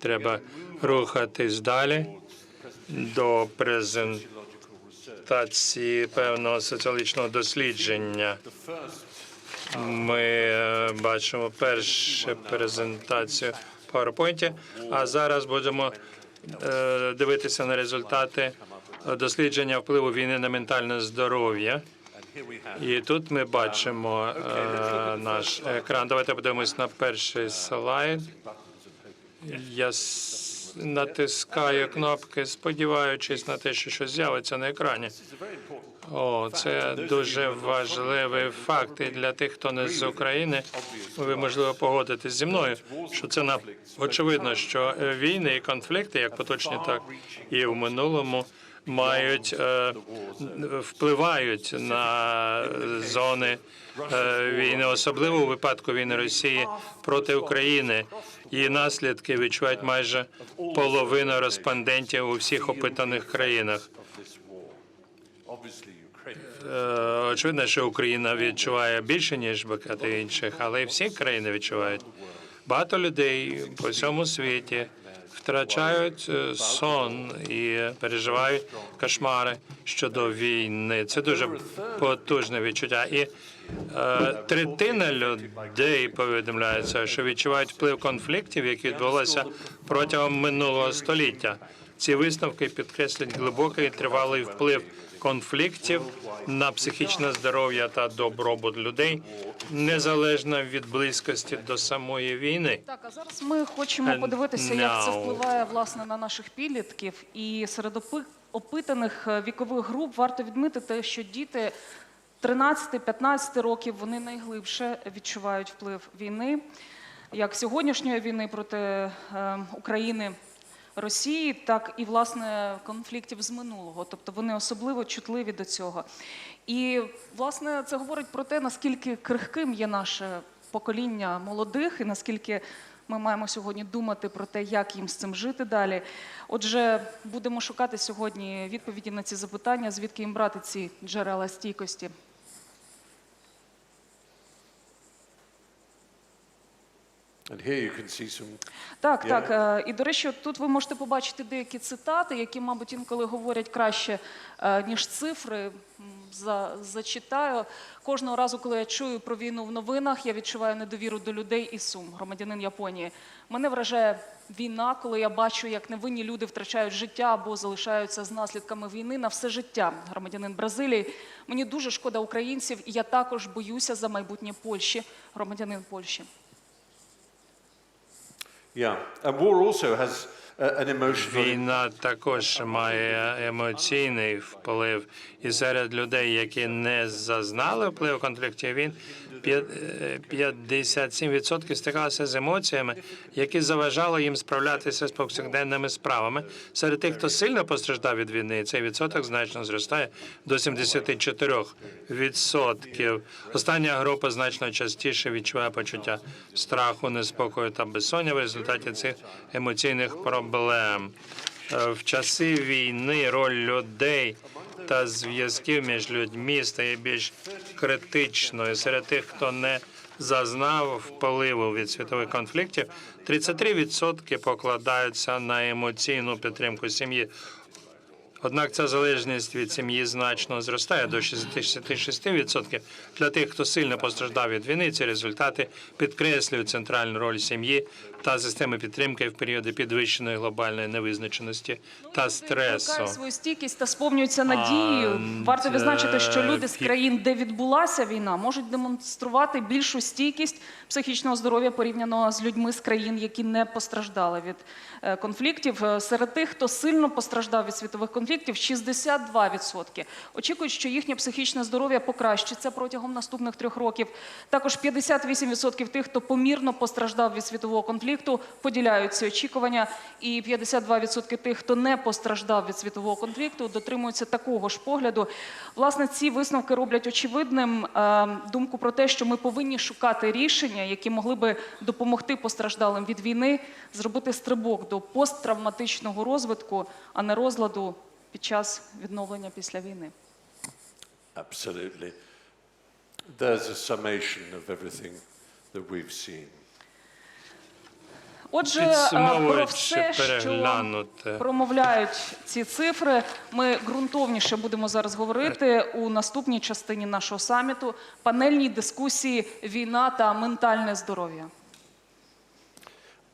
Треба рухатись далі до презентації певного соціологічного дослідження. Ми е, бачимо першу презентацію в PowerPoint, а зараз будемо е, дивитися на результати дослідження впливу війни на ментальне здоров'я. І тут ми бачимо е, наш екран. Давайте подивимось на перший слайд. Я натискаю кнопки, сподіваючись на те, що щось з'явиться на екрані. О, це дуже важливий факт. І для тих, хто не з України, ви можливо погодитесь зі мною, що це на очевидно, що е, війни і конфлікти, як поточні, так і в минулому, мають е, впливають на зони е, війни, особливо у випадку війни Росії проти України. Її наслідки відчувають майже половина респондентів у всіх опитаних країнах. Е, Очевидно, що Україна відчуває більше ніж багато інших, але і всі країни відчувають. Багато людей по всьому світі втрачають е, сон і переживають кошмари щодо війни. Це дуже потужне відчуття. І е, третина людей повідомляється, що відчувають вплив конфліктів, які відбулися протягом минулого століття. Ці висновки підкреслюють глибокий і тривалий вплив конфліктів на психічне здоров'я та добробут людей, незалежно від близькості до самої війни. Так, а зараз ми хочемо подивитися, як це впливає власне на наших підлітків. І серед опи- опитаних е, вікових груп варто відмітити, що діти 13-15 років вони найглибше відчувають вплив війни, як сьогоднішньої війни проти е, України. Росії, так і власне конфліктів з минулого, тобто вони особливо чутливі до цього. І власне це говорить про те, наскільки крихким є наше покоління молодих, і наскільки ми маємо сьогодні думати про те, як їм з цим жити далі. Отже, будемо шукати сьогодні відповіді на ці запитання, звідки їм брати ці джерела стійкості. And here you can see some Так, Я- так. е, І до речі, тут ви можете побачити деякі цитати, які, мабуть, інколи говорять краще, е, ніж цифри. За, зачитаю. Кожного разу, коли я чую про війну в новинах, я відчуваю недовіру до людей і сум, громадянин Японії. Мене вражає війна, коли я бачу, як невинні люди втрачають життя або залишаються з наслідками війни на все життя. Громадянин Бразилії. Мені дуже шкода українців, і я також боюся за майбутнє Польщі, громадянин Польщі. Війна також має емоційний вплив, і серед людей, які не зазнали впливу конфліктів е, 57% стикалися з емоціями, які заважали їм справлятися з повсякденними справами. Серед тих, хто сильно постраждав від війни, цей відсоток значно зростає до 74%. Остання група значно частіше відчуває почуття страху, неспокою та безсоння в результаті цих емоційних проблем. Е, В часи війни роль людей та зв'язків між людьми стає більш критичною. Серед тих, хто не зазнав впливу від світових конфліктів, 33% покладаються на емоційну підтримку сім'ї. Однак ця залежність від сім'ї значно зростає до 66%. Для тих, хто сильно постраждав від війни, ці результати підкреслюють центральну роль сім'ї та системи підтримки в періоди підвищеної глобальної невизначеності та стресу. Свою стійкість та сповнюється надією. Варто відзначити, що люди з е, країн, де відбулася війна, можуть демонструвати більшу стійкість психічного здоров'я порівняно з людьми з країн, які не постраждали від е, конфліктів. Е, Серед тих, хто сильно постраждав від світових конфліктів, 62%. Очікують, що їхнє психічне здоров'я покращиться протягом наступних трьох років. Також 58% тих, хто помірно постраждав від світового конфлікту, поділяють ці очікування. І 52% тих, хто не постраждав від світового конфлікту, дотримуються такого ж погляду. Власне, ці висновки роблять очевидним е, думку про те, що ми повинні шукати рішення, які могли би допомогти постраждалим від війни зробити стрибок до посттравматичного розвитку, а не розладу під час відновлення після війни. Absolutely. There's a summation of everything that we've seen. Отже, про все, що промовляють ці цифри, ми ґрунтовніше будемо зараз говорити у наступній частині нашого саміту панельній дискусії Війна та ментальне здоров'я.